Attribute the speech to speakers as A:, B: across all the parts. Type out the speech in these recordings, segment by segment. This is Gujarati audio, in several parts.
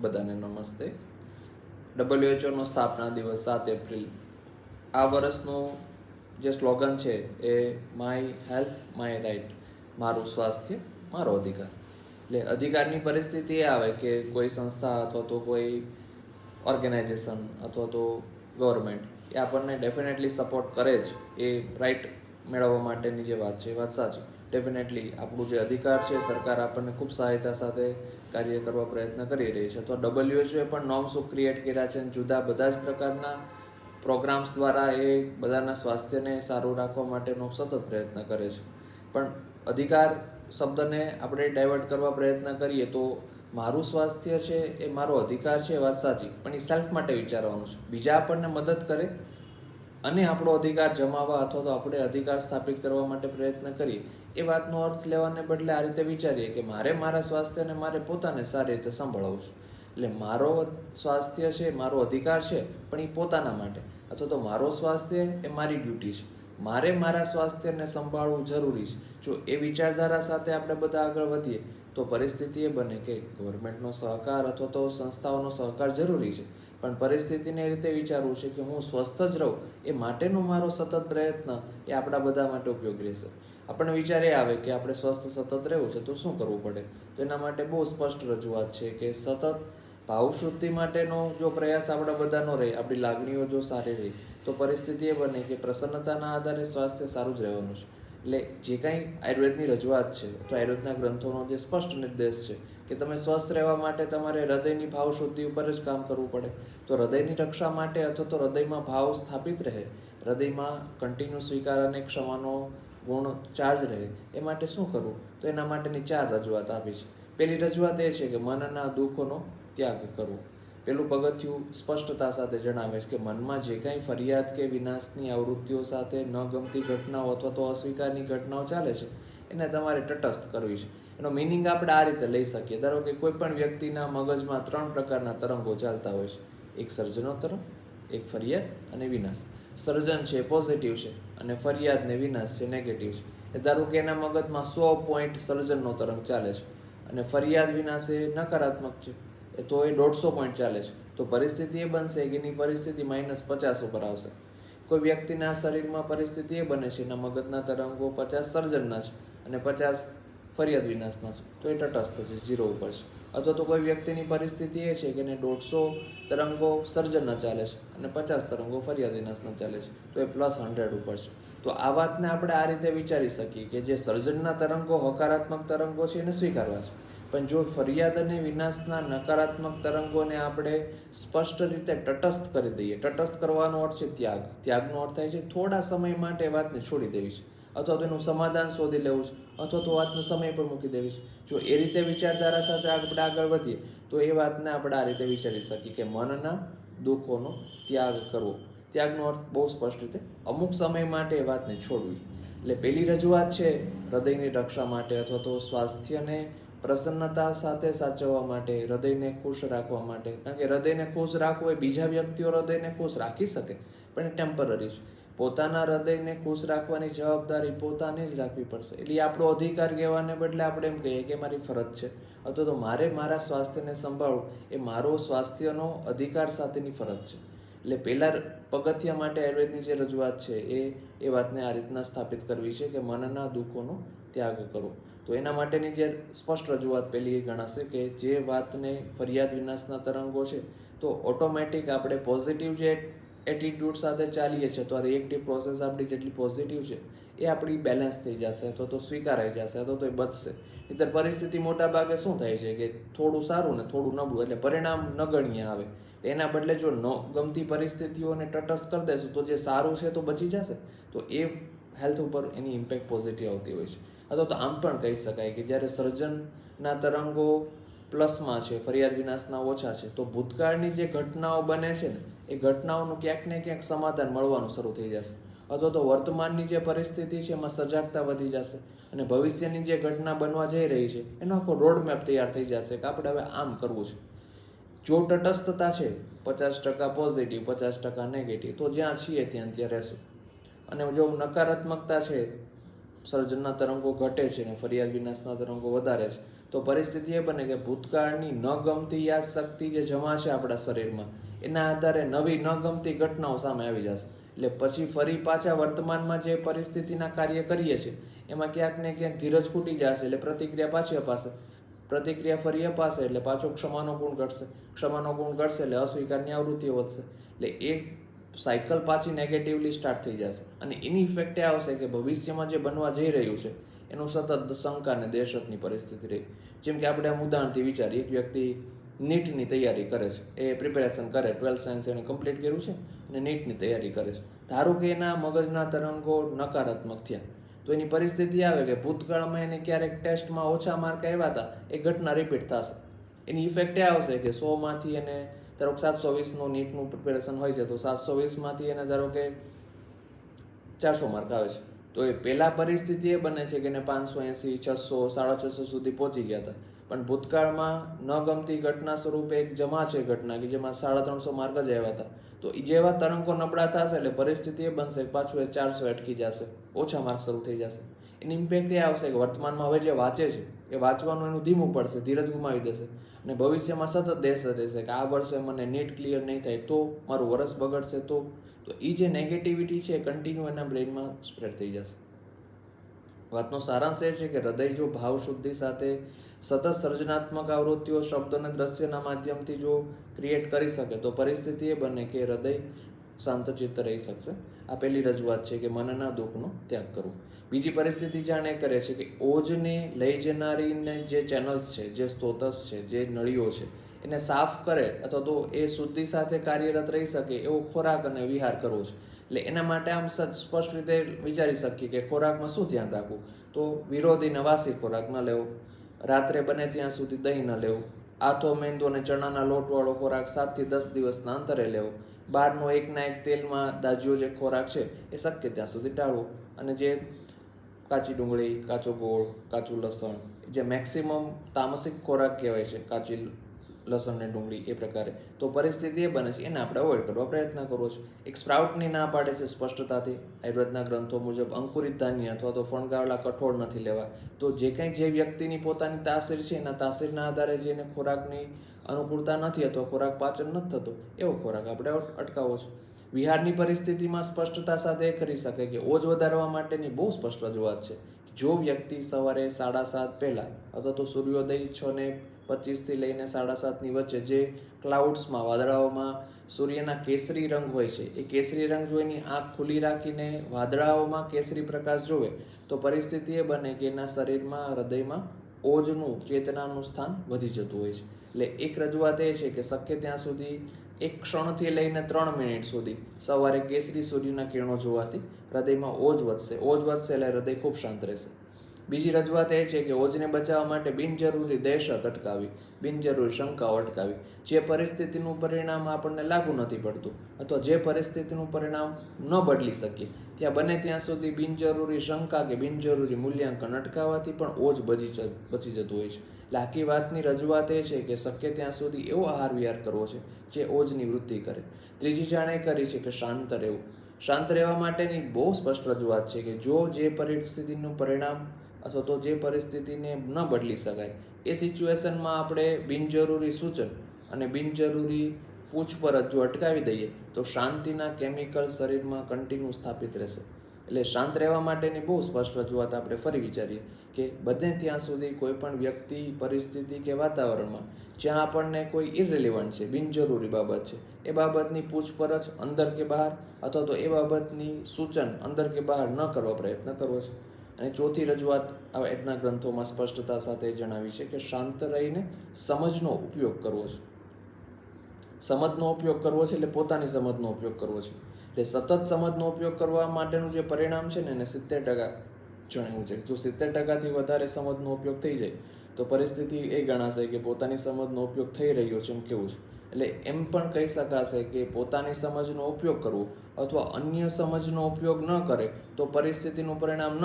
A: બધાને નમસ્તે. ડબલ્યુએચઓનો સ્થાપના દિવસ સાત એપ્રિલ. આ વર્ષનું જે સ્લોગન છે એ માય હેલ્થ, માય રાઇટ મારું સ્વાસ્થ્ય, મારો અધિકાર. એટલે અધિકારની પરિસ્થિતિ એ આવે કે કોઈ સંસ્થા અથવા તો કોઈ ઓર્ગેનાઇઝેશન અથવા તો ગવર્મેન્ટ એ આપણને ડેફિનેટલી સપોર્ટ કરે જ એ રાઇટ મેળવવા માટેની જે વાત છે એ વાત સાચી. ડેફિનેટલી આપણું જે અધિકાર છે, સરકાર આપણને ખૂબ સહાયતા સાથે કાર્ય કરવા પ્રયત્ન કરી રહી છે. તો ડબલ્યુએચઓએ પણ નોર્મ્સો ક્રિએટ કર્યા છે અને જુદા બધા જ પ્રકારના પ્રોગ્રામ્સ દ્વારા એ બધાના સ્વાસ્થ્યને સારું રાખવા માટેનો સતત પ્રયત્ન કરે છે. પણ અધિકાર શબ્દને આપણે ડાયવર્ટ કરવા પ્રયત્ન કરીએ તો મારું સ્વાસ્થ્ય છે એ મારો અધિકાર છે વાત સાચી, પણ એ સેલ્ફ માટે વિચારવાનું છે. બીજા આપણને મદદ કરે અને આપણો અધિકાર જમાવવા અથવા તો આપણે અધિકાર સ્થાપિત કરવા માટે પ્રયત્ન કરીએ એ વાતનો અર્થ લેવાને બદલે આ રીતે વિચારીએ કે મારે મારા સ્વાસ્થ્યને મારે પોતાને સારી રીતે સંભાળવું છે. એટલે મારો સ્વાસ્થ્ય છે, મારો અધિકાર છે, પણ એ પોતાના માટે. અથવા તો મારો સ્વાસ્થ્ય એ મારી ડ્યુટી છે. મારે મારા સ્વાસ્થ્યને સંભાળવું જરૂરી છે. જો એ વિચારધારા સાથે આપણે બધા આગળ વધીએ, તો પરિસ્થિતિ એ બને કે ગવર્મેન્ટનો સહકાર અથવા તો સંસ્થાઓનો સહકાર જરૂરી છે. પણ પરિસ્થિતિને એ રીતે વિચારવું છે કે હું સ્વસ્થ જ રહું, એ માટેનો મારો સતત પ્રયત્ન એ આપણા બધા માટે ઉપયોગી રહેશે. આપણને વિચાર એ આવે કે આપણે સ્વસ્થ સતત રહેવું છે તો શું કરવું પડે? તો એના માટે બહુ સ્પષ્ટ રજૂઆત છે કે સતત ભાવશુદ્ધિ માટેનો જો પ્રયાસ આપણા બધાનો રહે, આપણી લાગણીઓ જો સારી રહી, તો પરિસ્થિતિ એ બને કે પ્રસન્નતાના આધારે સ્વાસ્થ્ય સારું જ રહેવાનું છે. એટલે જે કાંઈ આયુર્વેદની રજૂઆત છે તો આયુર્વેદના ગ્રંથોનો જે સ્પષ્ટ નિર્દેશ છે કે તમે સ્વસ્થ રહેવા માટે તમારે હૃદયની ભાવશુદ્ધિ ઉપર જ કામ કરવું પડે. તો હૃદયની રક્ષા માટે અથવા તો હૃદયમાં ભાવ સ્થાપિત રહે. હૃદયમાં કન્ટિન્યુ સ્વીકાર અને ક્ષમાનો ગુણ ચાર્જ રહે, એ માટે શું કરવું? તો એના માટેની ચાર રજૂઆત આપી છે. પેલી રજૂઆત એ છે કે મનના દુઃખોનો ત્યાગ કરવો. પેલું પગથિયું સ્પષ્ટતા સાથે જણાવે છે કે મનમાં જે કાંઈ ફરિયાદ કે વિનાશની આવૃત્તિઓ સાથે ન ગમતી ઘટનાઓ અથવા તો અસ્વીકારની ઘટનાઓ ચાલે છે, એને તમારે તટસ્થ કરવી છે. એનો મિનિંગ આપણે આ રીતે લઈ શકીએ. ધારો કે કોઈ પણ વ્યક્તિના મગજમાં ત્રણ પ્રકારના તરંગો ચાલતા હોય છે. એક સર્જનો તરંગ એક ફરિયાદ અને વિનાશ. સર્જન છે પોઝિટિવ છે અને ફરિયાદને વિનાશ છે નેગેટિવ છે. એ ધારો કે એના મગજમાં સો પોઈન્ટ સર્જનનો તરંગ ચાલે છે અને ફરિયાદ વિનાશ એ નકારાત્મક છે, એ તો એ દોઢસો પોઈન્ટ ચાલે છે. તો પરિસ્થિતિ એ બનશે કે એની પરિસ્થિતિ માઇનસ પચાસ ઉપર આવશે. કોઈ વ્યક્તિના શરીરમાં પરિસ્થિતિ એ બને છે, એના મગજના તરંગો પચાસ સર્જનના છે અને પચાસ ફરિયાદ વિનાશના છે. તો એ તટસ્થ છે, ઝીરો ઉપર છે. અથવા તો કોઈ વ્યક્તિની પરિસ્થિતિ એ છે કે એને દોઢસો તરંગો સર્જનના ચાલે છે અને પચાસ તરંગો ફરિયાદ વિનાશના ચાલે છે, તો એ પ્લસ હંડ્રેડ ઉપર છે. તો આ વાતને આપણે આ રીતે વિચારી શકીએ કે જે સર્જનના તરંગો હકારાત્મક તરંગો છે એને સ્વીકારવા છે. પણ જો ફરિયાદ અને વિનાશના નકારાત્મક તરંગોને આપણે સ્પષ્ટ રીતે તટસ્થ કરી દઈએ, તટસ્થ કરવાનો અર્થ છે ત્યાગ. ત્યાગનો અર્થ થાય છે થોડા સમય માટે વાતને છોડી દેવી છે. અથવા તો એનું સમાધાન શોધી લેવું છે, અથવા તો વાતને સમય પર મૂકી દેવી જો એ રીતે વિચારધારા સાથે આપણે આગળ વધીએ, તો એ વાતને આપણે આ રીતે વિચારી શકીએ કે મનના દુઃખોનો ત્યાગ કરવો. ત્યાગનો અર્થ બહુ સ્પષ્ટ રીતે, અમુક સમય માટે એ વાતને છોડવી. એટલે પહેલી રજૂઆત છે, હૃદયની રક્ષા માટે અથવા તો સ્વાસ્થ્યને પ્રસન્નતા સાથે સાચવવા માટે, હૃદયને ખુશ રાખવા માટે. કારણ કે હૃદયને ખુશ રાખવું એ બીજા વ્યક્તિઓ હૃદયને ખુશ રાખી શકે, પણ એ ટેમ્પરરી છે. પોતાના હૃદયને ખુશ રાખવાની જવાબદારી પોતાને જ રાખવી પડશે. એટલે આપણો અધિકાર કહેવાને બદલે આપણે એમ કહીએ કે મારી ફરજ છે. અથવા તો મારે મારા સ્વાસ્થ્યને સંભાળવું, એ મારો સ્વાસ્થ્યનો અધિકાર સાથેની ફરજ છે. એટલે પહેલાં પગથિયા માટે આયુર્વેદની જે રજૂઆત છે, એ એ વાતને આ રીતના સ્થાપિત કરવી છે કે મનના દુઃખોનો ત્યાગ કરવો. તો એના માટેની જે સ્પષ્ટ રજૂઆત પહેલી એ ગણાશે કે જે વાતને ફરિયાદ વિનાશના તરંગો છે, તો ઓટોમેટિક આપણે પોઝિટિવ જે એટીટ્યૂડ સાથે ચાલીએ છીએ, તો આ રિએક્ટિવ પ્રોસેસ આપણી જેટલી પોઝિટિવ છે, એ આપણી બેલેન્સ થઈ જશે, અથવા તો સ્વીકારાઈ જશે, અથવા તો એ બચશે. નહીતર પરિસ્થિતિ મોટા ભાગે શું થાય છે કે થોડું સારું ને થોડું નબળું, એટલે પરિણામ નગણ્ય આવે. એના બદલે જો ન ગમતી પરિસ્થિતિઓને તટસ્થ કરી દેશું, તો જે સારું છે તો બચી જશે. તો એ હેલ્થ ઉપર એની ઇમ્પેક્ટ પોઝિટિવ આવતી હોય છે. અથવા તો આમ પણ કહી શકાય કે જ્યારે સર્જનના તરંગો પ્લસમાં છે, ફરિયાદ વિનાશના ઓછા છે, તો ભૂતકાળની જે ઘટનાઓ બને છે ને, એ ઘટનાઓનું ક્યાંક ને ક્યાંક સમાધાન મળવાનું શરૂ થઈ જશે. અથવા તો વર્તમાનની જે પરિસ્થિતિ છે, એમાં સજાગતા વધી જશે અને ભવિષ્યની જે ઘટના બનવા જઈ રહી છે, એનો આખો રોડ મેપ તૈયાર થઈ જશે કે આપણે હવે આમ કરવું છે. જો તટસ્થતા છે, પચાસ ટકા પોઝિટિવ પચાસ ટકા નેગેટિવ તો જ્યાં છીએ ત્યાં ત્યાં રહેશું. અને જો નકારાત્મકતા છે, સર્જનના તરંગો ઘટે છે ને, ફરિયાદ વિનાશના તરંગો વધારે છે તો પરિસ્થિતિ એ બને કે ભૂતકાળની ન ગમતી યાદ શક્તિ જે જમા છે આપણા શરીરમાં, એના આધારે નવી ન ગમતી ઘટનાઓ સામે આવી જશે. એટલે પછી ફરી પાછા વર્તમાનમાં જે પરિસ્થિતિના કાર્ય કરીએ છીએ, એમાં ક્યાંક ને ક્યાંક ધીરજ ખૂટી જશે એટલે પ્રતિક્રિયા પાછી અપાશે. પ્રતિક્રિયા ફરી અપાશે એટલે પાછો ક્ષમાનો ગુણ ઘટશે. ક્ષમાનો ગુણ ઘટશે એટલે અસ્વીકારની આવૃત્તિ વધશે. એટલે એ સાયકલ પાછી નેગેટિવલી સ્ટાર્ટ થઈ જશે. અને એની ઇફેક્ટ એ આવશે કે ભવિષ્યમાં જે બનવા જઈ રહ્યું છે એનું સતત શંકા અને દહેશતની પરિસ્થિતિ રહી. જેમ કે આપણે આમ ઉદાહરણથી વિચારીએ, એક વ્યક્તિ નીટની તૈયારી કરે છે. એ પ્રિપેરેશન કરે ટ્વેલ્થ સાયન્સ એણે કમ્પ્લીટ કર્યું છે અને નીટની તૈયારી કરે છે. ધારો કે એના મગજના તરંગો નકારાત્મક થયા, તો એની પરિસ્થિતિ આવે કે ભૂતકાળમાં એને ક્યારેક ટેસ્ટમાં ઓછા માર્ક આવ્યા હતા, એ ઘટના રિપીટ થશે. એની ઇફેક્ટ એ આવશે કે સોમાંથી એને, ધારો કે સાતસો વીસનું નીટનું પ્રિપેરેશન હોય છે, તો સાતસો વીસમાંથી એને ધારો કે ચારસો માર્ક આવે છે. તો એ પહેલા પરિસ્થિતિ એ બને છે કે એને પાંચસો એંસી, છસો, સાડા છસો સુધી પહોંચી ગયા હતા. પણ ભૂતકાળમાં ન ગમતી ઘટના સ્વરૂપે એક જમા છે ઘટના કે જેમાં સાડા ત્રણસો માર્ક જ આવ્યા હતા. તો એ જેવા તરંગો નબળા થશે એટલે પરિસ્થિતિ એ બનશે પાછું એ ચારસો અટકી જશે. ઓછા માર્ક શરૂ થઈ જશે. એની ઇમ્પેક્ટ એ આવશે કે વર્તમાનમાં હવે જે વાંચે છે, એ વાંચવાનું એનું ધીમું પડશે, ધીરજ ગુમાવી દેશે. અને ભવિષ્યમાં સતત દેશ રહેશે કે આ વર્ષે મને નીટ ક્લિયર નહીં થાય તો મારું વરસ બગડશે તો તો એ જે નેગેટિવિટી છે એ કન્ટિન્યુ એના બ્રેઇનમાં સ્પ્રેડ થઈ જશે. વાતનો સારાંશ એ છે કે હૃદય જો ભાવ શુદ્ધિ સાથે સતત સર્જનાત્મક આવૃત્તિઓ, શબ્દ અને દ્રશ્યના માધ્યમથી જો ક્રિએટ કરી શકે તો પરિસ્થિતિ એ બને કે હૃદય શાંતચિત્ત રહી શકશે. આ પહેલી રજૂઆત છે કે મનના દુઃખનો ત્યાગ કરવો. બીજી પરિસ્થિતિ જાણે કરે છે કે ઓજને લઈ જનારીને જે ચેનલ્સ છે, જે સ્ત્રોતસ છે, જે નળીઓ છે એને સાફ કરે અથવા તો એ શુદ્ધિ સાથે કાર્યરત રહી શકે એવો ખોરાક અને વિહાર કરવો છે. એટલે એના માટે આમ સ્પષ્ટ રીતે વિચારી શકીએ કે ખોરાકમાં શું ધ્યાન રાખવું? તો વિરોધી નવાસી ખોરાક ન લેવો, રાત્રે બને ત્યાં સુધી દહીં ન લેવું, આથો, મેંદો અને ચણાના લોટવાળો ખોરાક સાતથી દસ દિવસના અંતરે લેવો, બહારનો એકના એક તેલમાં દાજીઓ જે ખોરાક છે એ શક્ય ત્યાં સુધી ટાળવો અને જે કાચી ડુંગળી, કાચો ગોળ, કાચું લસણ, જે મેક્સિમમ તામસિક ખોરાક કહેવાય છે, કાચી લસણ ને ડુંગળી એ પ્રકારે. તો પરિસ્થિતિ એ બને છે. એને આપણે અવોઇડ કરવા પ્રયત્ન કરવો છે. એક સ્પ્રાઉટની ના પાડે છે સ્પષ્ટતાથી. આયુર્વેદના ગ્રંથો મુજબ અંકુરિત ધાન્ય અથવા તો ફણગાવેલા કઠોળ નથી લેવા તો જે કંઈ જે વ્યક્તિની પોતાની તાસીર છે, એના તાસીરના આધારે જે એને ખોરાકની અનુકૂળતા નથી અથવા ખોરાક પાચન નથી થતો, એવો ખોરાક આપણે અટ- અટકાવવો છે. વિહારની પરિસ્થિતિમાં સ્પષ્ટતા સાથે એ કરી શકે કે ઓજ વધારવા માટેની બહુ સ્પષ્ટ રજૂઆત છે. જો વ્યક્તિ સવારે સાડા સાત પહેલાં અથવા તો સૂર્યોદય છ ને પચીસથી લઈને સાડા સાતની વચ્ચે જે ક્લાઉડ્સમાં વાદળાઓમાં સૂર્યના કેસરી રંગ હોય છે, એ કેસરી રંગ જો એની આંખ ખુલ્લી રાખીને વાદળાઓમાં કેસરી પ્રકાશ જોવે, તો પરિસ્થિતિ એ બને કે એના શરીરમાં, હૃદયમાં ઓજનું, ચેતનાનું સ્થાન વધી જતું હોય છે. એટલે એક રજૂઆત એ છે કે શક્ય ત્યાં સુધી, એક ક્ષણથી લઈને ત્રણ મિનિટ સુધી સવારે કેસરી સૂર્યના કિરણો જોવાથી હૃદયમાં ઓજ વધશે. ઓજ વધશે એટલે હૃદય ખૂબ શાંત રહેશે. બીજી રજૂઆત એ છે કે ઓજને બચાવવા માટે બિનજરૂરી દહેશત અટકાવી, બિનજરૂરી શંકાઓ અટકાવી, જે પરિસ્થિતિનું પરિણામ આપણને લાગુ નથી પડતું અથવા જે પરિસ્થિતિનું પરિણામ ન બદલી શકીએ, ત્યાં બને ત્યાં સુધી બિનજરૂરી શંકા કે બિનજરૂરી મૂલ્યાંકન અટકાવવાથી પણ ઓજ બચી બચી જતું હોય છે. લાકી વાતની રજૂઆત એ છે કે શક્ય ત્યાં સુધી એવો આહાર વિહાર કરવો છે જે ઓજની વૃદ્ધિ કરે. ત્રીજી જાણે કરી છે કે શાંત રહેવું. શાંત રહેવા માટેની બહુ સ્પષ્ટ રજૂઆત છે કે જો જે પરિસ્થિતિનું પરિણામ અથવા તો જે પરિસ્થિતિને ન બદલી શકાય. એ સિચ્યુએશનમાં આપણે બિનજરૂરી સૂચન અને બિનજરૂરી પૂછપરછ જો અટકાવી દઈએ, તો શાંતિના કેમિકલ શરીરમાં કન્ટિન્યુ સ્થાપિત રહેશે. એટલે શાંત રહેવા માટેની બહુ સ્પષ્ટ રજૂઆત આપણે ફરી વિચારીએ કે બધે ત્યાં સુધી કોઈ પણ વ્યક્તિ, પરિસ્થિતિ કે વાતાવરણમાં જ્યાં આપણને કોઈ ઇરરિલેવન્ટ છે, બિનજરૂરી બાબત છે, એ બાબતની પૂછપરછ અંદર કે બહાર અથવા તો એ બાબતની સૂચન અંદર કે બહાર ન કરવા પ્રયત્ન કરવો છે. અને ચોથી રજૂઆત વેદના ગ્રંથોમાં સ્પષ્ટતા સાથે જણાવી છે કે શાંત રહીને સમજનો ઉપયોગ કરવો છે. સમજનો ઉપયોગ કરવો છે એટલે પોતાની સમજનો ઉપયોગ કરવો છે. એટલે સતત સમજનો ઉપયોગ કરવા માટેનું જે પરિણામ છે ને એને સિત્તેર ટકા જણાવ્યું છે. જો સિત્તેર ટકાથી વધારે સમજનો ઉપયોગ થઈ જાય, તો પરિસ્થિતિ એ ગણાશે કે પોતાની સમજનો ઉપયોગ થઈ રહ્યો છે એમ કેવું છે. એટલે એમ પણ કહી શકાશે કે પોતાની સમજનો ઉપયોગ કરવો અથવા અન્ય સમજનો ઉપયોગ ન કરે તો પરિસ્થિતિનું પરિણામ ન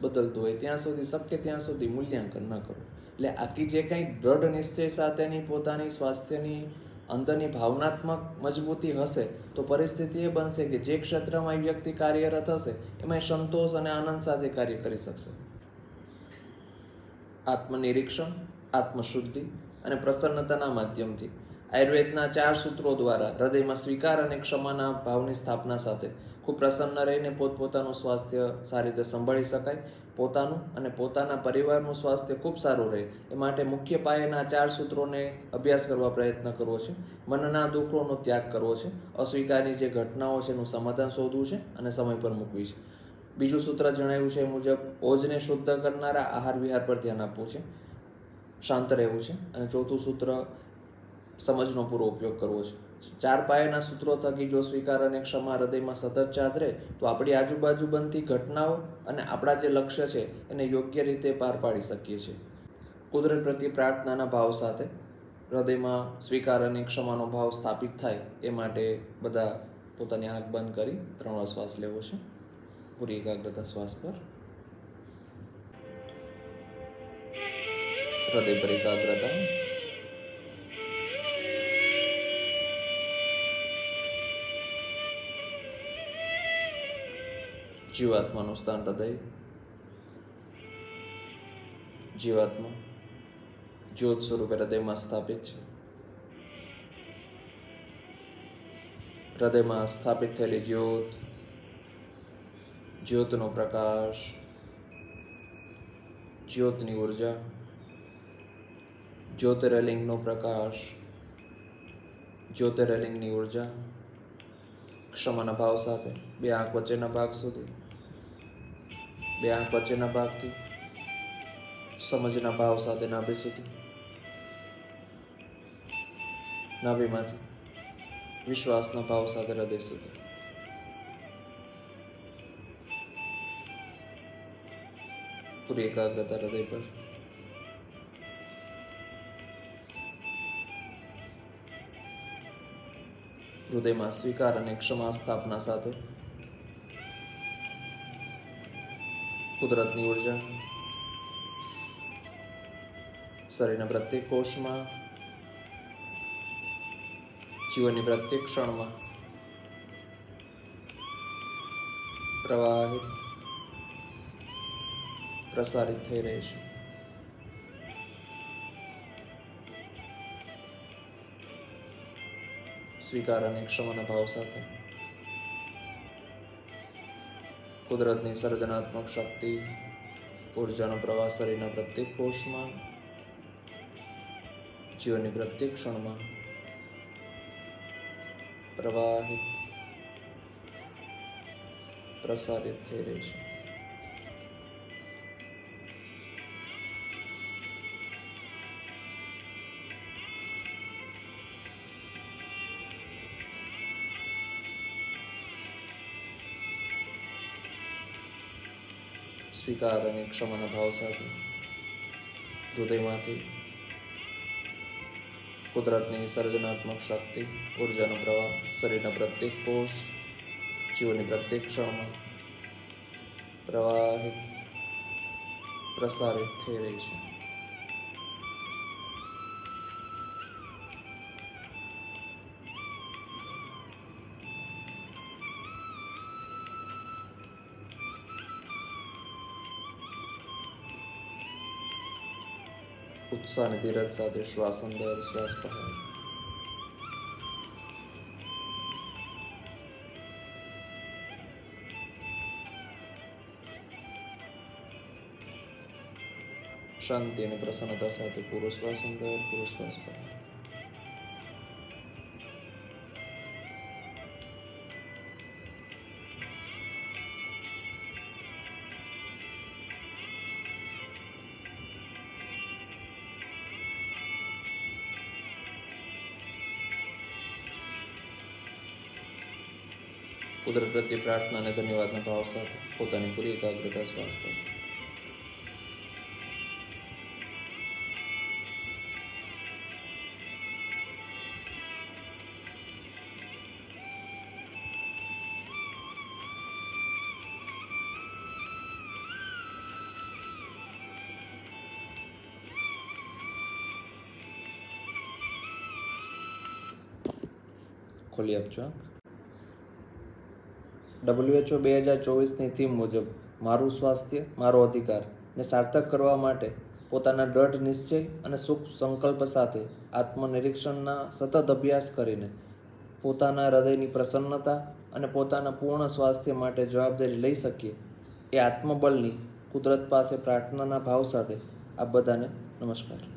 A: બદલતું હોય. ત્યાં સુધી શક્ય ત્યાં સુધી મૂલ્યાંકન ન કરવું એટલે આખી જે કંઈ દ્રઢ નિશ્ચય સાથેની પોતાની સ્વાસ્થ્યની અંદરની ભાવનાત્મક મજબૂતી હશે તો પરિસ્થિતિ એ બનશે કે જે ક્ષેત્રમાં એ વ્યક્તિ કાર્યરત હશે એમાં સંતોષ અને આનંદ સાથે કાર્ય કરી શકશે. આત્મનિરીક્ષણ, આત્મશુદ્ધિ અને પ્રસન્નતાના માધ્યમથી આયુર્વેદના ચાર સૂત્રો દ્વારા હૃદયમાં સ્વીકાર અને ક્ષમાના ભાવની સ્થાપના સાથે ખૂબ પ્રસન્ન રહીને પોતપોતાનું સ્વાસ્થ્ય સારી રીતે સંભાળી શકાય, પોતાનું અને પોતાના પરિવારનું સ્વાસ્થ્ય ખૂબ સારું રહે, એ માટે મુખ્ય પાયેના ચાર સૂત્રોને અભ્યાસ કરવા પ્રયત્ન કરવો છે. મનના દુઃખોનો ત્યાગ કરવો છે. અસ્વીકારની જે ઘટનાઓ છે એનું સમાધાન શોધવું છે અને સમય પર મૂકવી છે. બીજું સૂત્ર જણાવ્યું છે મુજબ, ઓજને શુદ્ધ કરનારા આહાર વિહાર પર ધ્યાન આપવું છે. શાંત રહેવું છે. અને ચોથું સૂત્ર સમજનો પૂરો ઉપયોગ કરવો છે. ચાર પાયાના સૂત્રો થકી જો સ્વીકાર અને ક્ષમા હૃદયમાં સતત ચાદરે, તો આપણી આજુબાજુ બનતી ઘટનાઓ અને આપણા જે લક્ષ્ય છે, એને યોગ્ય રીતે પાર પાડી શકીએ છીએ. કુદરત પ્રત્યે પ્રાર્થનાના ભાવ સાથે, હૃદયમાં સ્વીકાર અને ક્ષમાનો ભાવ સ્થાપિત થાય, એ માટે બધા પોતાની આંખ બંધ કરી, ત્રણ શ્વાસ લેવો છે. પૂરી એકાગ્રતા શ્વાસ પર. હૃદય પર એકાગ્રતા. જીવાત્માનું સ્થાન હૃદય જીવાત્મા જ્યોત સ્વરૂપે હૃદયમાં સ્થાપિત છે. હૃદયમાં સ્થાપિત થયેલી જ્યોત, જ્યોતનો પ્રકાશ, જ્યોતની ઊર્જા, જ્યોતિર્લિંગનો પ્રકાશ, જ્યોતિર્લિંગની ઊર્જા, ક્ષમાના ભાવ સાથે, બે આંખ વચ્ચેના ભાગ સુધી. બે આંખ વચ્ચેના ભાગથી, સમજના ભાવ સાથે નાભી સુધી, નાભીમાંથી, વિશ્વાસના ભાવ સાથે હૃદય સુધી. પૂરી એકાગ્રતા હૃદય પર. હૃદયમાં સ્વીકાર અને ક્ષમા સ્થાપના સાથે કુદરતની ઊર્જા. શરીરના પ્રત્યેક કોષમાં, જીવનની પ્રત્યેક ક્ષણમાં પ્રવાહિત, પ્રસારિત થઈ રહી છે. સ્વીકાર અને ક્ષમાના ભાવ સાથે. કુદરતની સર્જનાત્મક શક્તિ, ઉર્જાનો પ્રવાહ શરીરના પ્રત્યેક કોષમાં, જીવનની પ્રત્યેક ક્ષણમાં પ્રવાહિત, પ્રસારિત થઈ રહી છે. સ્વીકાર અને ક્ષમાના ભાવ સાથે હૃદયમાંથી કુદરતની સર્જનાત્મક શક્તિ, ઉર્જાનો પ્રવાહ, શરીરના પ્રત્યેક કોષ જીવની પ્રત્યેક ક્ષણમાં પ્રવાહિત, પ્રસારિત થઈ રહી છે. ઉત્સાહ અને ધીરજ સાથે શ્વાસ અંદર શ્વાસ બહાર શાંતિ અને પ્રસન્નતા સાથે પૂરો શ્વાસ અંદર પૂરો શ્વાસ બહાર કુદરત પ્રત્યે પ્રાર્થના અને ધન્યવાદના ભાવ સાથે પોતાની પૂરી એકાગ્રતા શ્વાસ પર. ખોલી આપજો WHO બે હજાર ચોવીસની થીમ મુજબ મારું સ્વાસ્થ્ય, મારો અધિકાર ને સાર્થક કરવા માટે પોતાના દ્રઢ નિશ્ચય અને સુખ સંકલ્પ સાથે આત્મનિરીક્ષણના સતત અભ્યાસ કરીને પોતાના હૃદયની પ્રસન્નતા અને પોતાના પૂર્ણ સ્વાસ્થ્ય માટે જવાબદારી લઈ શકીએ એ આત્મબળની કુદરત પાસે પ્રાર્થનાના ભાવ સાથે આપ બધાને નમસ્કાર.